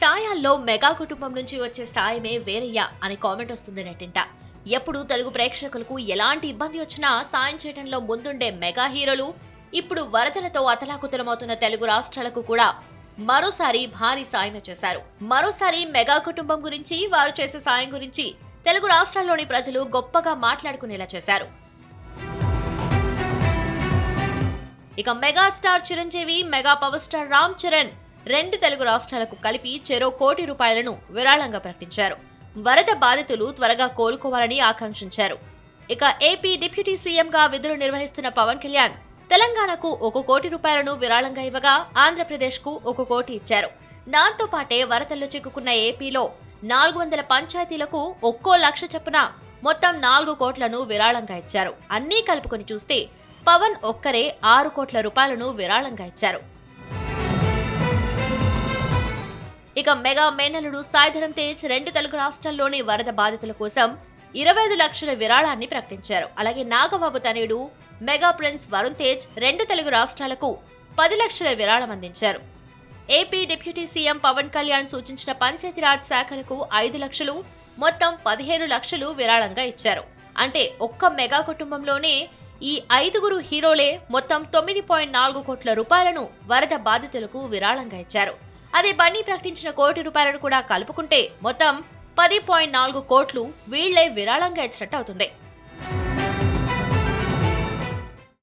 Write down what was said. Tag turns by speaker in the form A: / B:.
A: సాయాల్లో mega కుటుంబం నుంచి వచ్చే సాయమే వేరయ్యా అని కామెంట్ వస్తుంది నెట్టింట ఎప్పుడు తెలుగు ప్రేక్షకులకు ఎలాంటి ఇబ్బంది వచ్చినా సాయం చేయడంలో ముందుండే మెగా హీరోలు ఇప్పుడు వరదలతో అతలాకుతలమవుతున్న తెలుగు రాష్ట్రాలకు కూడా మరోసారి భారీ సాయం చేశారు. మరోసారి మెగా కుటుంబం గురించి వారు చేసే సాయం గురించి తెలుగు రాష్ట్రాల్లోని ప్రజలు గొప్పగా మాట్లాడుకునేలా చేశారు. ఇక megastar Chiranjeevi mega power star Ram Charan రెండు తెలుగు రాష్ట్రాలకు కలిపి చెరో కోటి రూపాయలను విరాళంగా ప్రకటించారు. వరద బాధితులు త్వరగా కోలుకోవాలని ఆకాంక్షించారు. ఇక ఏపీ డిప్యూటీ సీఎంగా విధులు నిర్వహిస్తున్న పవన్ కళ్యాణ్ తెలంగాణకు ఒక కోటి రూపాయలను విరాళంగా ఇవ్వగా ఆంధ్రప్రదేశ్కు ఒక కోటి ఇచ్చారు. దాంతో పాటే వరదల్లో చిక్కుకున్న ఏపీలో నాలుగు వందల పంచాయతీలకు ఒక్కో లక్ష చొప్పున మొత్తం నాలుగు కోట్లను విరాళంగా ఇచ్చారు. అన్నీ కలుపుకొని చూస్తే పవన్ ఒక్కరే ఆరు కోట్ల రూపాయలను విరాళంగా ఇచ్చారు. ఇక మెగా మేనలుడు సాయిధరం తేజ్ రెండు తెలుగు రాష్ట్రాల్లోని వరద బాధితుల కోసం ఇరవై ఐదు లక్షల విరాళాన్ని ప్రకటించారు. అలాగే నాగబాబు తనయుడు మెగా ప్రిన్స్ వరుణ్ తేజ్ రెండు తెలుగు రాష్ట్రాలకు పది లక్షల విరాళం అందించారు. AP deputy CM Pawan Kalyan సూచించిన పంచాయతీరాజ్ శాఖలకు ఐదు లక్షలు మొత్తం పదిహేను లక్షలు విరాళంగా ఇచ్చారు. అంటే ఒక్క మెగా కుటుంబంలోనే ఈ ఐదుగురు హీరోలే మొత్తం తొమ్మిది పాయింట్ నాలుగు కోట్ల రూపాయలను వరద బాధితులకు విరాళంగా ఇచ్చారు. అదే బన్నీ ప్రకటించిన కోటి రూపాయలను కూడా కలుపుకుంటే మొత్తం పది పాయింట్ నాలుగు కోట్లు వీళ్ళే విరాళంగా ఇచ్చినట్టు అవుతుంది.